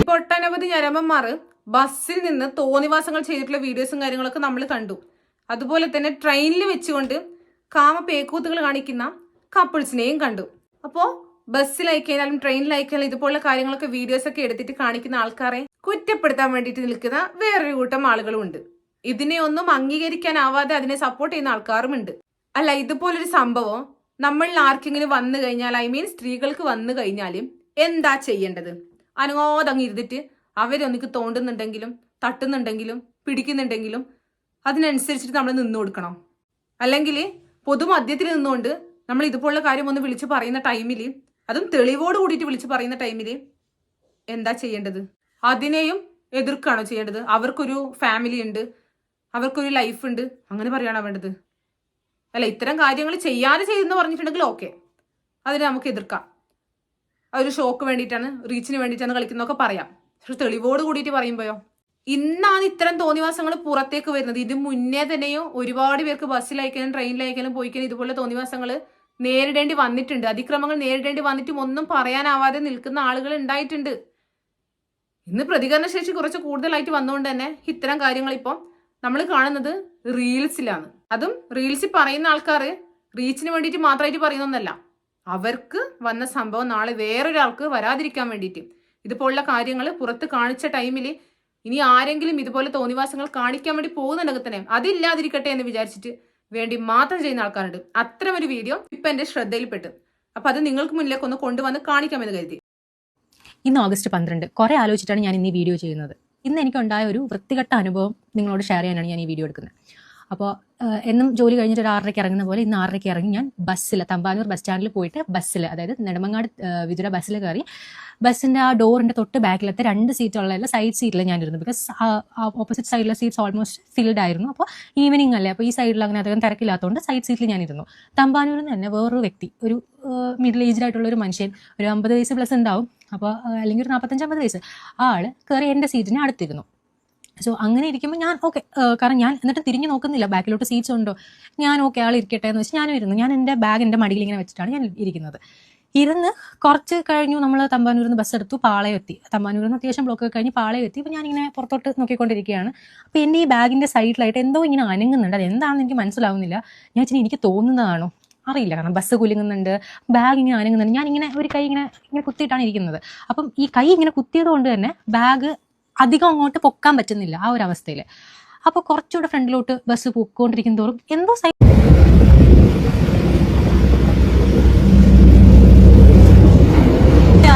ഇപ്പൊ ഒട്ടനവധി ഞരമ്പന്മാർ ബസ്സിൽ നിന്ന് തോന്നിവാസങ്ങൾ ചെയ്തിട്ടുള്ള വീഡിയോസും കാര്യങ്ങളൊക്കെ നമ്മൾ കണ്ടു. അതുപോലെ തന്നെ ട്രെയിനിൽ വെച്ചുകൊണ്ട് കാമ പേക്കൂത്തുകൾ കാണിക്കുന്ന കപ്പിൾസിനെയും കണ്ടു. അപ്പോ ബസ്സിൽ അയക്കാനും ട്രെയിനിൽ അയക്കാനും ഇതുപോലുള്ള കാര്യങ്ങളൊക്കെ വീഡിയോസ് ഒക്കെ എടുത്തിട്ട് കാണിക്കുന്ന ആൾക്കാരെ കുറ്റപ്പെടുത്താൻ വേണ്ടിയിട്ട് നിൽക്കുന്ന വേറൊരു കൂട്ടം ആളുകളും ഉണ്ട് ഇതിനെ ഒന്നും അംഗീകരിക്കാനാവാതെ അതിനെ സപ്പോർട്ട് ചെയ്യുന്ന ആൾക്കാരുമുണ്ട്. അല്ല ഇതുപോലൊരു സംഭവം നമ്മളിൽ ആർക്കെങ്കിലും വന്നു കഴിഞ്ഞാൽ ഐ മീൻ സ്ത്രീകൾക്ക് വന്നു കഴിഞ്ഞാലും എന്താ ചെയ്യേണ്ടത്? അനങ്ങോതങ്ങ് ഇരുന്നിട്ട് അവരൊന്നിക്ക് തോണ്ടുന്നുണ്ടെങ്കിലും തട്ടുന്നുണ്ടെങ്കിലും പിടിക്കുന്നുണ്ടെങ്കിലും അതിനനുസരിച്ചിട്ട് നമ്മൾ നിന്നു കൊടുക്കണം. അല്ലെങ്കിൽ പൊതുമധ്യത്തിൽ നിന്നുകൊണ്ട് നമ്മൾ ഇതുപോലുള്ള കാര്യം ഒന്ന് വിളിച്ച് പറയുന്ന ടൈമിൽ അതും തെളിവോട് കൂടിയിട്ട് വിളിച്ച് പറയുന്ന ടൈമിൽ എന്താ ചെയ്യേണ്ടത്? അതിനെയും എതിർക്കാണോ ചെയ്യേണ്ടത്? അവർക്കൊരു ഫാമിലി ഉണ്ട് അവർക്കൊരു ലൈഫ് ഉണ്ട് അങ്ങനെ പറയുകയാണോ വേണ്ടത്. അല്ല ഇത്തരം കാര്യങ്ങൾ ചെയ്യാതെ ചെയ്തെന്ന് പറഞ്ഞിട്ടുണ്ടെങ്കിൽ ഓക്കെ അതിനെ നമുക്ക് എതിർക്കാം. ആ ഒരു ഷോക്ക് വേണ്ടിയിട്ടാണ് റീച്ചിന് വേണ്ടിയിട്ടാണ് കളിക്കുന്നതൊക്കെ പറയാം. പക്ഷെ തെളിവോട് കൂടിയിട്ട് പറയുമ്പോഴോ ഇന്നാണ് ഇത്തരം തോന്നിവാസങ്ങൾ പുറത്തേക്ക് വരുന്നത്. ഇത് മുന്നേ തന്നെയോ ഒരുപാട് പേർക്ക് ബസ്സിലയക്കാനും ട്രെയിനിലയക്കാനും പോയിക്കാനും ഇതുപോലെ തോന്നിവാസങ്ങൾ നേരിടേണ്ടി വന്നിട്ടുണ്ട്. അതിക്രമങ്ങൾ നേരിടേണ്ടി വന്നിട്ടും ഒന്നും പറയാനാവാതെ നിൽക്കുന്ന ആളുകൾ ഉണ്ടായിട്ടുണ്ട്. ഇന്ന് പ്രതികരണശേഷി കുറച്ച് കൂടുതലായിട്ട് വന്നുകൊണ്ട് തന്നെ ഇത്തരം കാര്യങ്ങൾ ഇപ്പം നമ്മൾ കാണുന്നത് റീൽസിലാണ് അതും റീൽസിൽ പറയുന്ന ആൾക്കാർ റീച്ചിന് വേണ്ടിയിട്ട് മാത്രമായിട്ട് പറയുന്നൊന്നല്ല. അവർക്ക് വന്ന സംഭവം നാളെ വേറൊരാൾക്ക് വരാതിരിക്കാൻ വേണ്ടിയിട്ട്. ഇതുപോലുള്ള കാര്യങ്ങൾ പുറത്ത് കാണിച്ച ടൈമിൽ ഇനി ആരെങ്കിലും ഇതുപോലെ തോന്നിവാസങ്ങൾ കാണിക്കാൻ വേണ്ടി പോകുന്നുണ്ടെങ്കിൽ തന്നെ അതില്ലാതിരിക്കട്ടെ എന്ന് വിചാരിച്ചിട്ട് വേണ്ടി മാത്രം ചെയ്യുന്ന ആൾക്കാരുണ്ട്. അത്തരം ഒരു വീഡിയോ ഇപ്പൊ എന്റെ ശ്രദ്ധയിൽപ്പെട്ടു. അപ്പൊ അത് നിങ്ങൾക്ക് മുന്നിലേക്ക് ഒന്ന് കൊണ്ടുവന്ന് കാണിക്കാമെന്ന് കരുതി. ഇന്ന് ഓഗസ്റ്റ് പന്ത്രണ്ട്. കുറേ ആലോചിച്ചിട്ടാണ് ഞാൻ ഇന്ന് ഈ വീഡിയോ ചെയ്യുന്നത്. ഇന്ന് എനിക്കുണ്ടായ ഒരു വൃത്തികെട്ട അനുഭവം നിങ്ങളോട് ഷെയർ ചെയ്യാനാണ് ഞാൻ ഈ വീഡിയോ എടുക്കുന്നത്. അപ്പോൾ എന്നും ജോലി കഴിഞ്ഞിട്ട് ഒരു ആറരയ്ക്ക് ഇറങ്ങുന്ന പോലെ ഇന്ന് ആറരയ്ക്ക് ഇറങ്ങി ഞാൻ ബസ്സിൽ തമ്പാനൂർ ബസ് സ്റ്റാൻഡിൽ പോയിട്ട് ബസ്സിൽ അതായത് നെടുമങ്ങാട് വിദുര ബസ്സിൽ കയറി ബസ്സിന്റെ ആ ഡോറിന്റെ തൊട്ട് ബാക്കിലത്തെ രണ്ട് സീറ്റുള്ള സൈഡ് സീറ്റിൽ ഞാനിരുന്നു ബിക്കോസ് ഓപ്പോസിറ്റ് സൈഡിലെ സീറ്റ്സ് ഓൾമോസ്റ്റ് ഫിൽഡ് ആയിരുന്നു. അപ്പോൾ ഈവനിങ് അല്ലേ? അപ്പോൾ ഈ സൈഡിൽ അങ്ങനെ അധികം തിരക്കില്ലാത്തതുകൊണ്ട് സൈഡ് സീറ്റിൽ ഞാനിരുന്നു തമ്പാനൂരിൽ നിന്ന് തന്നെ വേറൊരു വ്യക്തി ഒരു മിഡിൽ ഏജ്ഡ് ആയിട്ടുള്ള ഒരു മനുഷ്യൻ ഒരു അമ്പത് വയസ്സ് പ്ലസ് ഉണ്ടാവും. അപ്പോൾ അല്ലെങ്കിൽ ഒരു നാൽപ്പത്തഞ്ച് അമ്പത് വയസ്സ് ആ ആൾ കയറി എന്റെ സീറ്റിന് അടുത്തിരുന്നു. സോ അങ്ങനെ ഇരിക്കുമ്പോൾ ഞാൻ ഓക്കെ കാരണം ഞാൻ എന്നിട്ട് തിരിഞ്ഞു നോക്കുന്നില്ല. ബാക്കിലോട്ട് സീറ്റ്സ് ഉണ്ടോ? ഞാൻ ഓക്കെ ആൾ ഇരിക്കട്ടെ എന്ന് വെച്ച് ഞാനും ഇരുന്നു. ഞാൻ എന്റെ ബാഗ് എന്റെ മടിയിൽ ഇങ്ങനെ വെച്ചിട്ടാണ് ഞാൻ ഇരിക്കുന്നത്. ഇരുന്ന് കുറച്ച് കഴിഞ്ഞു നമ്മൾ തമ്പാനൂരിൽ നിന്ന് ബസ് എടുത്തു പാളയം എത്തി. തമ്പാനൂരിൽ നിന്ന് അത്യാവശ്യം ബ്ലോക്ക് കഴിഞ്ഞ് പാളയം എത്തി. അപ്പോൾ ഞാനിങ്ങനെ പുറത്തോട്ട് നോക്കിക്കൊണ്ടിരിക്കുകയാണ്. അപ്പോൾ എന്റെ ഈ ബാഗിന്റെ സൈഡിലായിട്ട് എന്തോ ഇങ്ങനെ അനങ്ങുന്നുണ്ട്. അത് എന്താണെന്ന് എനിക്ക് മനസ്സിലാവുന്നില്ല. ഞാൻ വെച്ചാൽ എനിക്ക് തോന്നുന്നതാണോ? അറിയില്ല. കാരണം ബസ് കുലുങ്ങുന്നുണ്ട്. ബാഗ് ഇങ്ങനെ അനങ്ങുന്നുണ്ട്. ഞാനിങ്ങനെ ഒരു കൈ ഇങ്ങനെ ഇങ്ങനെ കുത്തിയിട്ടാണ് ഇരിക്കുന്നത്. അപ്പം ഈ കൈ ഇങ്ങനെ കുത്തിയത് കൊണ്ട് തന്നെ ബാഗ് അധികം അങ്ങോട്ട് പൊക്കാൻ പറ്റുന്നില്ല ആ ഒരു അവസ്ഥയിൽ അപ്പോൾ കുറച്ചുകൂടെ ഫ്രണ്ടിലോട്ട് ബസ് പോയിക്കൊണ്ടിരിക്കും തോറും എന്തോ സൈ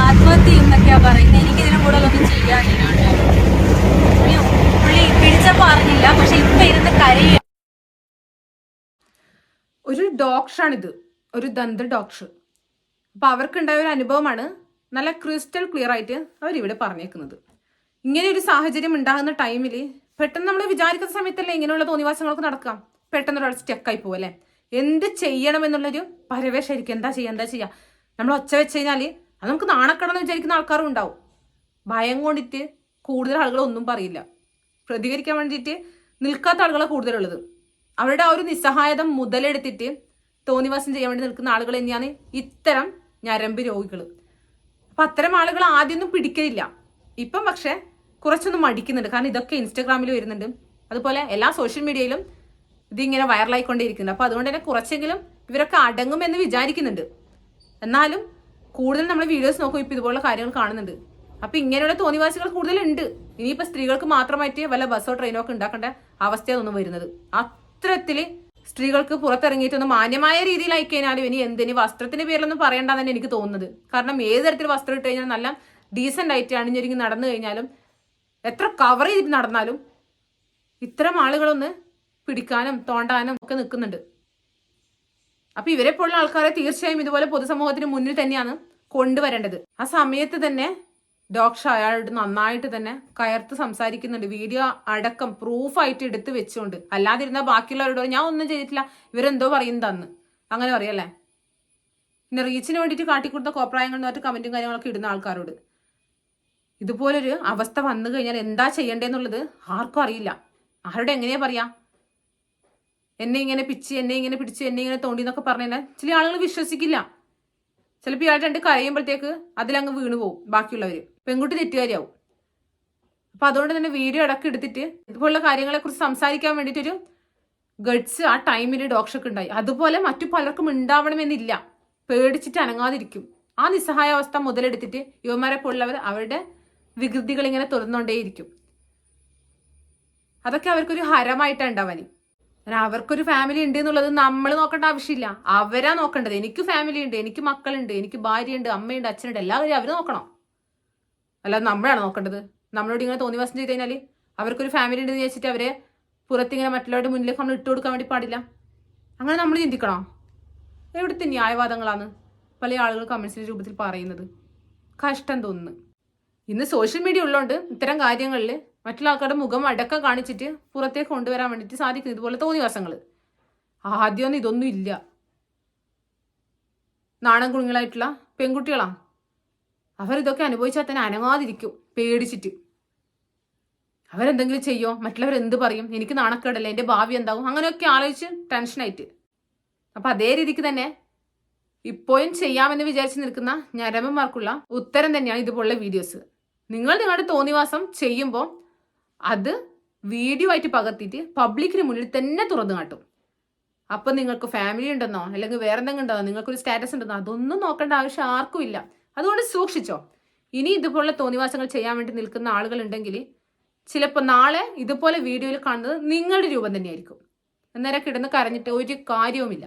ആത്മഹത്യ ചെയ്യുന്നൊക്കെയാ പറയുന്നത്. എനിക്ക് ഇതിനും കൂടുതലൊന്നും ചെയ്യാനില്ല പുള്ളി പിടിച്ചപ്പോൾ അറിഞ്ഞില്ല പക്ഷെ ഇപ്പൊ ഇരുന്ന് കരയുക ഒരു ഡോക്ടറാണിത്. ഒരു ദന്ത ഡോക്ടർ. അപ്പൊ അവർക്കുണ്ടായ ഒരു അനുഭവമാണ് നല്ല ക്രിസ്റ്റൽ ക്ലിയർ ആയിട്ട് അവരിവിടെ പറഞ്ഞേക്കുന്നത്. ഇങ്ങനെ ഒരു സാഹചര്യം ഉണ്ടാകുന്ന ടൈമിൽ പെട്ടെന്ന് നമ്മൾ വിചാരിക്കുന്ന സമയത്തല്ലേ ഇങ്ങനെയുള്ള തോന്നിവാസങ്ങളൊക്കെ നടക്കാം പെട്ടെന്ന് ഒരാൾ സ്റ്റക്കായി പോവല്ലേ എന്ത് ചെയ്യണം എന്നുള്ളൊരു പരവേശമായിരിക്കും എന്താ ചെയ്യുക എന്താ ചെയ്യുക? നമ്മൾ ഒച്ച വെച്ച് കഴിഞ്ഞാൽ അത് നമുക്ക് നാണക്കടന്ന് വിചാരിക്കുന്ന ആൾക്കാരും ഉണ്ടാവും. ഭയം കൊണ്ടിട്ട് കൂടുതൽ ആളുകൾ ഒന്നും പറയില്ല. പ്രതികരിക്കാൻ വേണ്ടിയിട്ട് നിൽക്കാത്ത ആളുകളാണ് കൂടുതലുള്ളത്. അവരുടെ ആ ഒരു നിസ്സഹായത മുതലെടുത്തിട്ട് തോന്നിവാസം ചെയ്യാൻ വേണ്ടി നിൽക്കുന്ന ആളുകൾ തന്നെയാണ് ഇത്തരം ഞരമ്പ് രോഗികൾ അപ്പം അത്തരം ആളുകൾ ആദ്യമൊന്നും പിടിക്കലില്ല. ഇപ്പം പക്ഷെ കുറച്ചൊന്നും മടിക്കുന്നുണ്ട്. കാരണം ഇതൊക്കെ ഇൻസ്റ്റാഗ്രാമിൽ വരുന്നുണ്ട്. അതുപോലെ എല്ലാ സോഷ്യൽ മീഡിയയിലും ഇതിങ്ങനെ വൈറലായിക്കൊണ്ടേയിരിക്കുന്നുണ്ട് അപ്പോൾ അതുകൊണ്ട് തന്നെ കുറച്ചെങ്കിലും ഇവരൊക്കെ അടങ്ങുമെന്ന് വിചാരിക്കുന്നുണ്ട്. എന്നാലും കൂടുതൽ നമ്മൾ വീഡിയോസ് നോക്കും ഇപ്പൊ ഇതുപോലുള്ള കാര്യങ്ങൾ കാണുന്നുണ്ട്. അപ്പോൾ ഇങ്ങനെയുള്ള തോന്നിവാസികൾ കൂടുതലുണ്ട്. ഇനിയിപ്പോ സ്ത്രീകൾക്ക് മാത്രമായിട്ട് വല്ല ബസ്സോ ട്രെയിനോ ഒക്കെ ഉണ്ടാക്കേണ്ട അവസ്ഥയൊന്നും വരുന്നത്. അത്തരത്തിൽ സ്ത്രീകൾക്ക് പുറത്തിറങ്ങിയിട്ടൊന്ന് മാന്യമായ രീതിയിൽ അയക്കഴിഞ്ഞാലും ഇനി എന്തിന് വസ്ത്രത്തിന്റെ പേരിലൊന്നും പറയണ്ടെന്ന് തന്നെ എനിക്ക് തോന്നുന്നത്. കാരണം ഏത് തരത്തിൽ വസ്ത്രം ഇട്ട് കഴിഞ്ഞാൽ നല്ല ഡീസെന്റ് ആയിട്ട് അണിഞ്ഞൊരുങ്ങി നടന്നു കഴിഞ്ഞാലും എത്ര കവർ ചെയ്തിട്ട് നടന്നാലും ഇത്തരം ആളുകളൊന്ന് പിടിക്കാനും തോണ്ടാനും ഒക്കെ നിൽക്കുന്നുണ്ട്. അപ്പൊ ഇവരെ പോലുള്ള ആൾക്കാരെ തീർച്ചയായും ഇതുപോലെ പൊതുസമൂഹത്തിന് മുന്നിൽ തന്നെയാണ് കൊണ്ടുവരേണ്ടത്. ആ സമയത്ത് തന്നെ ഡോക്ടർ അയാളോട് നന്നായിട്ട് തന്നെ കയർത്ത് സംസാരിക്കുന്നുണ്ട്. വീഡിയോ അടക്കം പ്രൂഫായിട്ട് എടുത്ത് വെച്ചുകൊണ്ട്. അല്ലാതിരുന്ന ബാക്കിയുള്ളവരോട് ഞാൻ ഒന്നും ചെയ്തിട്ടില്ല. ഇവരെന്തോ പറയുന്നതെന്ന് അങ്ങനെ പറയല്ലേ പിന്നെ റീച്ചിന് വേണ്ടിയിട്ട് കാട്ടിക്കൊടുത്ത കോപ്രായങ്ങൾ എന്ന് പറഞ്ഞിട്ട് കമന്റും കാര്യങ്ങളൊക്കെ ഇടുന്ന ആൾക്കാരോട്. ഇതുപോലൊരു അവസ്ഥ വന്നു കഴിഞ്ഞാൽ എന്താ ചെയ്യേണ്ടതെന്നുള്ളത് ആർക്കും അറിയില്ല. ആരോട് എങ്ങനെയാ പറയാ? എന്നെ ഇങ്ങനെ പിച്ച് എന്നെ ഇങ്ങനെ പിടിച്ച് എന്നെ ഇങ്ങനെ തോണ്ടി എന്നൊക്കെ പറഞ്ഞു കഴിഞ്ഞാൽ ചില ആളുകൾ വിശ്വസിക്കില്ല. ചിലപ്പോൾ ഇയാൾ രണ്ട് കരയുമ്പോഴത്തേക്ക് അതിലങ്ങ് വീണു പോകും ബാക്കിയുള്ളവർ പെൺകുട്ടി തെറ്റുകാരിയാവും. അപ്പൊ അതുകൊണ്ട് തന്നെ വീഡിയോ ഇടയ്ക്ക് എടുത്തിട്ട് ഇതുപോലുള്ള കാര്യങ്ങളെ കുറിച്ച് സംസാരിക്കാൻ വേണ്ടിയിട്ടൊരു ഗഡ്സ് ആ ടൈമിൽ ഡോക്ടർക്ക് ഉണ്ടായി. അതുപോലെ മറ്റു പലർക്കും ഉണ്ടാവണമെന്നില്ല. പേടിച്ചിട്ട് അനങ്ങാതിരിക്കും. ആ നിസ്സഹായാവസ്ഥ മുതലെടുത്തിട്ട് യുവമാരെ പോലുള്ളവർ അവരുടെ വികൃതികൾ ഇങ്ങനെ തുറന്നുകൊണ്ടേയിരിക്കും. അതൊക്കെ അവർക്കൊരു ഹരമായിട്ടാണ് ഉണ്ടാവാന് കാരണം അവർക്കൊരു ഫാമിലി ഉണ്ട് എന്നുള്ളത് നമ്മൾ നോക്കേണ്ട ആവശ്യമില്ല. അവരാ നോക്കേണ്ടത്. എനിക്ക് ഫാമിലി ഉണ്ട് എനിക്ക് മക്കളുണ്ട് എനിക്ക് ഭാര്യയുണ്ട് അമ്മയുണ്ട് അച്ഛനുണ്ട്. എല്ലാ കാര്യം അവർ നോക്കണം അല്ലാതെ നമ്മളാണ് നോക്കേണ്ടത്? നമ്മളോട് ഇങ്ങനെ തോന്നി വസം ചെയ്ത് കഴിഞ്ഞാൽ അവർക്കൊരു ഫാമിലി ഉണ്ടെന്ന് വിചാരിച്ചിട്ട് അവരെ പുറത്തിങ്ങനെ മറ്റുള്ളവരുടെ മുന്നിലേക്ക് നമ്മൾ ഇട്ട് കൊടുക്കാൻ വേണ്ടി പാടില്ല. അങ്ങനെ നമ്മൾ ചിന്തിക്കണോ. എവിടുത്തെ ന്യായവാദങ്ങളാണ് പല ആളുകൾ കമൻസിന്റെ രൂപത്തിൽ പറയുന്നത്. കഷ്ടം തോന്നുന്നു. ഇന്ന് സോഷ്യൽ മീഡിയ ഉള്ളതുകൊണ്ട് ഇത്തരം കാര്യങ്ങളിൽ മറ്റുള്ള ആൾക്കാരുടെ മുഖം അടക്കം കാണിച്ചിട്ട് പുറത്തേക്ക് കൊണ്ടുവരാൻ വേണ്ടിയിട്ട് സാധിക്കും ഇതുപോലെ തോന്നിവാസങ്ങൾ ആദ്യമൊന്നും ഇതൊന്നും ഇല്ല. നാണം കുഞ്ഞുങ്ങളായിട്ടുള്ള പെൺകുട്ടികളാണ് അവർ ഇതൊക്കെ അനുഭവിച്ചാൽ തന്നെ അനങ്ങാതിരിക്കും പേടിച്ചിട്ട്. അവരെന്തെങ്കിലും ചെയ്യോ? മറ്റുള്ളവർ എന്ത് പറയും? എനിക്ക് നാണക്കേടല്ലേ എന്റെ ഭാവി എന്താവും? അങ്ങനെയൊക്കെ ആലോചിച്ച് ടെൻഷനായിട്ട് അപ്പം അതേ രീതിക്ക് തന്നെ ഇപ്പോഴും ചെയ്യാമെന്ന് വിചാരിച്ച് നിൽക്കുന്ന ഞരമ്പന്മാർക്കുള്ള ഉത്തരം തന്നെയാണ് ഇതുപോലുള്ള വീഡിയോസ് നിങ്ങൾ നിങ്ങളുടെ തോന്നിവാസം ചെയ്യുമ്പോൾ അത് വീഡിയോ ആയിട്ട് പകർത്തിയിട്ട് പബ്ലിക്കിന് മുന്നിൽ തന്നെ തുറന്നു കാട്ടും. അപ്പം നിങ്ങൾക്ക് ഫാമിലി ഉണ്ടെന്നോ അല്ലെങ്കിൽ വേറെ എന്തെങ്കിലും ഉണ്ടെന്നോ നിങ്ങൾക്കൊരു സ്റ്റാറ്റസ് ഉണ്ടെന്നോ അതൊന്നും നോക്കേണ്ട ആവശ്യം ആർക്കും ഇല്ല. അതുകൊണ്ട് സൂക്ഷിച്ചോ. ഇനി ഇതുപോലുള്ള തോന്നിവാസങ്ങൾ ചെയ്യാൻ വേണ്ടി നിൽക്കുന്ന ആളുകൾ ഉണ്ടെങ്കിൽ ചിലപ്പോൾ നാളെ ഇതുപോലെ വീഡിയോയിൽ കാണുന്നത് നിങ്ങളുടെ രൂപം തന്നെയായിരിക്കും. അന്നേരം കിടന്ന് കരഞ്ഞിട്ട് ഒരു കാര്യവുമില്ല.